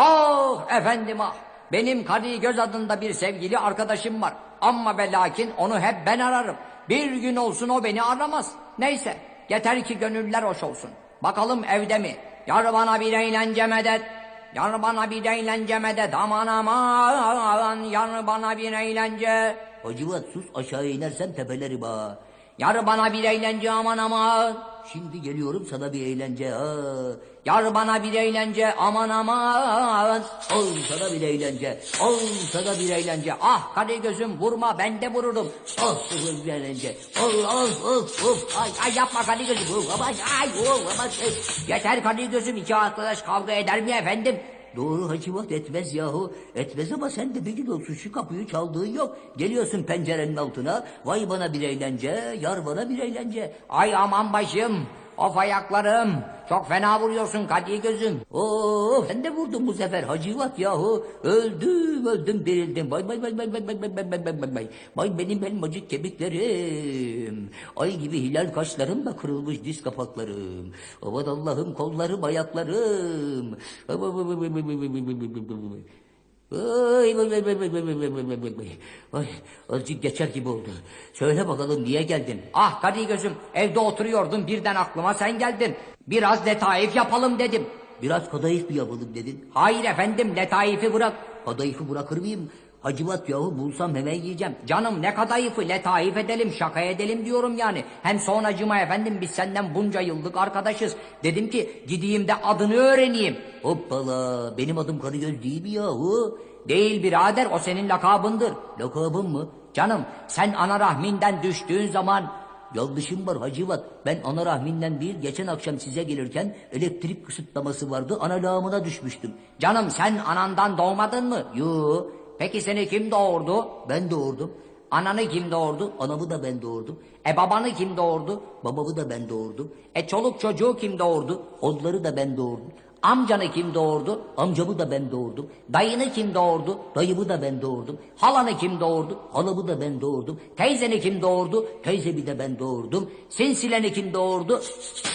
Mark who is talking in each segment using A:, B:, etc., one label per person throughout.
A: Ah efendim ah. Benim Kadi Göz adında bir sevgili arkadaşım var. Ama ve lakin onu hep ben ararım. Bir gün olsun o beni aramaz. Neyse yeter ki gönüller hoş olsun. Bakalım evde mi? Yar bana bir eğlence medet. Yar bana bir eğlence medet. Aman aman yar bana bir eğlence.
B: Hacivat sus aşağı inersen tepelerim ha.
A: Yar bana bir eğlence aman aman.
B: Şimdi geliyorum sana bir eğlence ha.
A: Yar bana bir eğlence aman aman.
B: Al sana bir eğlence.
A: Al sana bir eğlence. Ah kadi gözüm vurma ben de vururum.
B: Al sana bir eğlence. Al al al al.
A: Ay ay yapma kadi gözüm. Aman ay vur, aman. Yeter kadi gözüm iki arkadaş kavga eder mi efendim?
B: Doğru Hacivat etmez yahu. Etmez ama sen de bir olsun şu kapıyı çaldığın yok. Geliyorsun pencerenin altına. Vay bana bir eğlence. Yar bana bir eğlence.
A: Ay aman başım. Of ayaklarım. Çok fena vuruyorsun kadi gözüm.
B: Oo, sen de vurdun bu sefer Hacivat yahu. Öldüm öldüm dirildim. Vay vay vay vay vay vay vay vay vay vay vay. Vay benim elmacık kemiklerim. Ay gibi hilal kaşlarım da kırılmış diz kapaklarım. Aman Allah'ım kollarım ayaklarım. Vay vay vay vay vay vay vay vay vay vay vay vay. Ay vay vay vay vay vay vay vay vay vay vay. Ay azıcık geçer gibi oldu. Söyle bakalım niye geldin?
A: Ah kadi gözüm evde oturuyordum birden aklıma sen geldin. Biraz letaif yapalım dedim.
B: Biraz kadayıf mı yapalım dedin?
A: Hayır efendim letaifi bırak.
B: Kadayıfı bırakır mıyım? Hacivat yahu bulsam hemen yiyeceğim.
A: Canım ne kadayıfı letaif edelim şaka edelim diyorum yani. Hem sonracıma efendim biz senden bunca yıllık arkadaşız. Dedim ki gideyim de adını öğreneyim.
B: Hoppala benim adım Karagöz değil mi yahu?
A: Değil birader o senin lakabındır.
B: Lakabım mı?
A: Canım sen ana rahminden düştüğün zaman
B: Yanlışım var Hacivat. Ben ana rahminden değil geçen akşam size gelirken elektrik kısıtlaması vardı ana lağımına düşmüştüm.
A: canım sen anandan doğmadın mı?
B: Yo
A: Peki seni kim doğurdu?
B: ben doğurdum.
A: Ananı kim doğurdu?
B: Anamı da ben doğurdum.
A: E babanı kim doğurdu?
B: Babamı da ben doğurdum.
A: E çoluk çocuğu kim doğurdu?
B: Onları da ben doğurdum.
A: Amcanı kim doğurdu?
B: Amcamı da ben doğurdum.
A: Dayını kim doğurdu?
B: Dayımı da ben doğurdum.
A: Halanı kim doğurdu?
B: Halamı da ben doğurdum.
A: Teyzeni kim doğurdu?
B: Teyzemi de ben doğurdum.
A: Sinsileni kim doğurdu?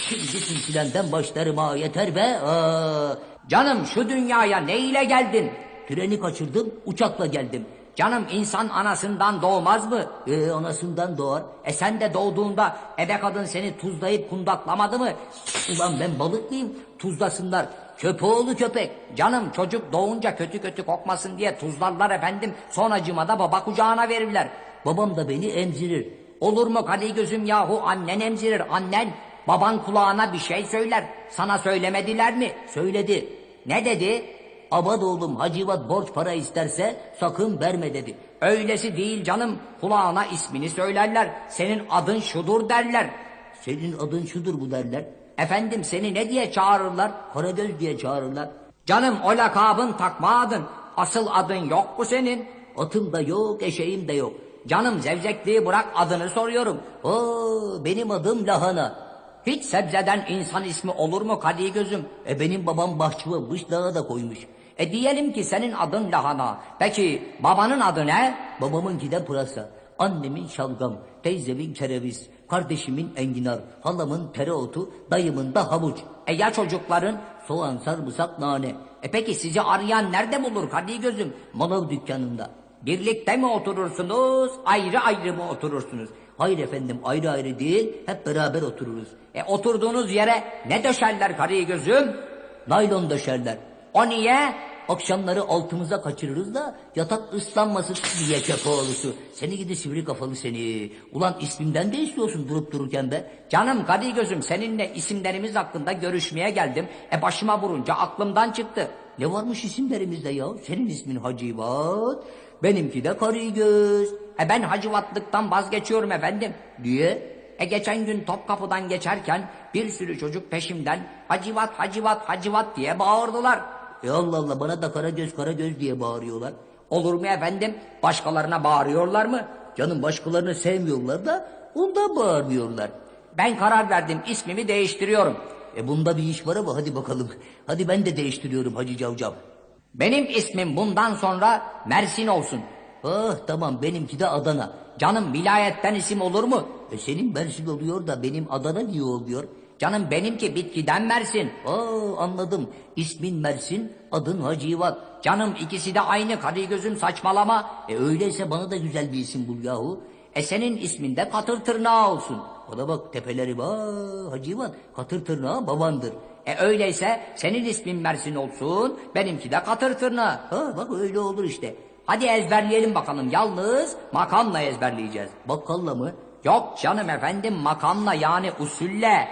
B: Şimdi silsilenden başlarım ha yeter be. Aa,
A: Canım şu dünyaya ne ile geldin?
B: Treni kaçırdım uçakla geldim.
A: Canım insan anasından doğmaz mı?
B: Ee, anasından doğar.
A: E sen de doğduğunda ebe kadın seni tuzlayıp kundaklamadı mı?
B: Ulan ben balık mıyım? Tuzlasınlar.
A: Köpoğlu köpek. Canım çocuk doğunca kötü kötü kokmasın diye tuzlarlar efendim. Sonracıma da baba kucağına verirler.
B: Babam da beni emzirir.
A: Olur mu kadi gözüm yahu annen emzirir annen. Baban kulağına bir şey söyler. Sana söylemediler mi?
B: Söyledi.
A: Ne dedi?
B: Abad oğlum Hacivat borç para isterse sakın verme dedi.
A: Öylesi değil canım. Kulağına ismini söylerler. Senin adın şudur derler.
B: Senin adın şudur bu derler.
A: Efendim seni ne diye çağırırlar?
B: Karagöz diye çağırırlar.
A: Canım o lakabın takma adın. Asıl adın yok mu senin?
B: Atım da yok, eşeğim de yok.
A: Canım zevzekliği bırak adını soruyorum.
B: Oo, benim adım Lahana.
A: Hiç sebzeden insan ismi olur mu kadi gözüm?
B: E benim babam bahçıvanmış, dağa da koymuş.
A: E diyelim ki senin adın lahana. Peki babanın adı ne?
B: Babamınki de pırasa. Annemin şalgam, teyzemin kereviz, kardeşimin enginar, halamın tereotu, dayımın da havuç.
A: E ya çocukların?
B: Soğan, sarımsak, nane.
A: E peki sizi arayan nerede bulur kadi gözüm?
B: Manav dükkanında.
A: Birlikte mi oturursunuz, ayrı ayrı mı oturursunuz?
B: Hayır efendim ayrı ayrı değil hep beraber otururuz.
A: E oturduğunuz yere ne döşerler kadi gözüm?
B: Naylon döşerler.
A: O niye?
B: Akşamları altımıza kaçırırız da yatak ıslanmasın diye kepoğlusu. Seni gidi sivri kafalı seni. Ulan ismimden de istiyorsun durup dururken be.
A: Canım kadi gözüm seninle isimlerimiz hakkında görüşmeye geldim. E başıma vurunca aklımdan çıktı.
B: Ne varmış isimlerimizde ya? Senin ismin Hacivat, benimki de Karagöz.
A: E ben hacıvatlıktan vazgeçiyorum efendim.
B: Niye?
A: E geçen gün Topkapı'dan geçerken bir sürü çocuk peşimden hacivat hacivat hacivat diye bağırdılar.
B: E Allah Allah bana da Karagöz Karagöz diye bağırıyorlar.
A: Olur mu efendim? Başkalarına bağırıyorlar mı?
B: Canım başkalarını sevmiyorlar da ondan bağırmıyorlar.
A: Ben karar verdim ismimi değiştiriyorum.
B: E bunda bir iş var ama hadi bakalım. Hadi ben de değiştiriyorum Hacı Cavcav.
A: Benim ismim bundan sonra Mersin olsun.
B: Ah tamam benimki de Adana.
A: Canım vilayetten isim olur mu?
B: E senin Mersin oluyor da benim Adana niye olmuyor?
A: Canım benimki bitkiden Mersin.
B: Aa anladım. İsmin Mersin, adın Hacivat.
A: Canım ikisi de aynı Karagöz'üm saçmalama.
B: E öyleyse bana da güzel bir isim bul yahu.
A: E senin ismin de katır tırnağı olsun.
B: Bana bak tepeleri var. Hacivat, katır tırnağı babandır.
A: E öyleyse senin ismin Mersin olsun, benimki de katır tırnağı.
B: Ha bak öyle olur işte.
A: Hadi ezberleyelim bakalım. Yalnız makamla ezberleyeceğiz.
B: Bakkalla mı?
A: Yok canım efendim makamla yani usulle.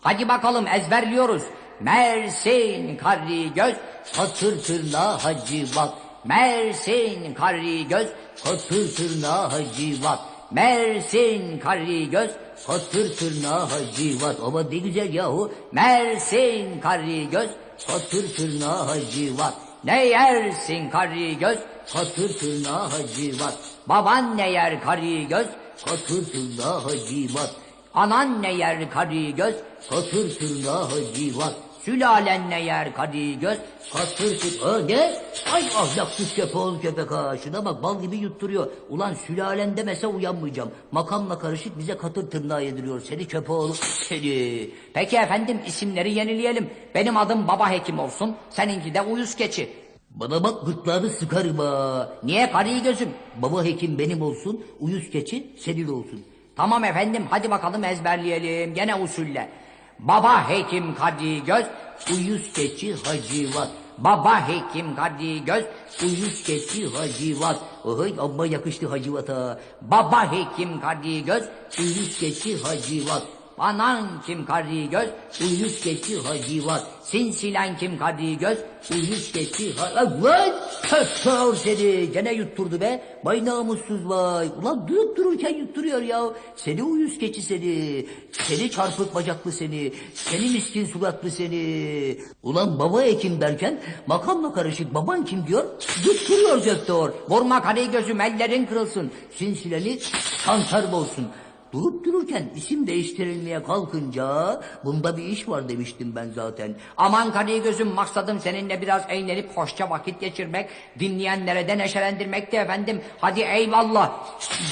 A: Hadi bakalım ezberliyoruz. Mersin Karagöz,
B: Katır tırnağı Hacivat.
A: Mersin Karagöz,
B: Katır tırnağı Hacivat.
A: Mersin Karagöz,
B: Katır tırnağı Hacivat. Ama ne güzel yahu.
A: Mersin Karagöz.
B: Katır tırnağı Hacivat.
A: Ne yersin Karagöz?
B: Katır tırnağı Hacivat.
A: Baban ne yer Karagöz?
B: Katır tırnağı Hacivat.
A: Anan ne yer Karagöz?
B: Katır tırnağı Hacivat.
A: Sülalen ne yer Karagöz?
B: Katır tır... Ha ne? Ay ahlaksız köpeğoğlu köpek ha. Şuna bak bal gibi yutturuyor. Ulan sülalen demese uyanmayacağım. Makamla karışık bize katır tırnağı yediriyor. Seni köpeğoğlu seni.
A: Peki efendim isimleri yenileyelim. Benim adım Baba Hekim olsun, seninki de Uyuz Keçi.
B: Bana bak gırtlağını sıkarım ha.
A: Niye Karagöz'üm?
B: Baba hekim benim olsun, uyuz keçi senin olsun.
A: Tamam efendim hadi bakalım ezberleyelim gene usulle. Baba Hekim Karagöz,
B: Uyuz keçi hacivat.
A: Baba Hekim Karagöz,
B: Uyuz keçi hacivat. Oy amma yakıştı hacivata.
A: Baba Hekim Karagöz,
B: Uyuz keçi hacivat.
A: Anan kim Karagöz,
B: Uyuz keçi hacivat.
A: Sinsilen kim Karagöz,
B: Uyuz keçi ha... Lan! Kötör seni! Gene yutturdu be. Vay namussuz vay. Ulan durup dururken yutturuyor ya. Seni uyuz keçi seni. Seni çarpık bacaklı seni. Seni miskin suratlı seni. Ulan baba hekim derken makamla karışık baban kim diyor? Yutturuyor doktor.
A: Vurma Karagöz'üm ellerin kırılsın.
B: Sinsileli kantar olsun. Durup dururken isim değiştirilmeye kalkınca bunda bir iş var demiştim ben zaten.
A: Aman Karagöz'üm maksadım seninle biraz eğlenip hoşça vakit geçirmek, dinleyenlere de neşelendirmekti efendim. Hadi eyvallah.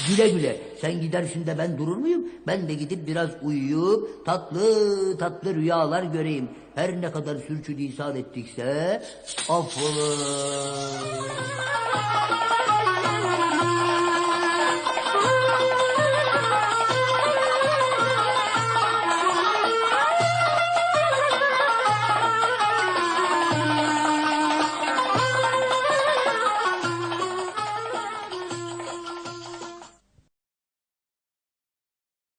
B: Güle güle. Sen gidersin de ben durur muyum? Ben de gidip biraz uyuyup tatlı tatlı rüyalar göreyim. Her ne kadar sürçülisan ettikse affola.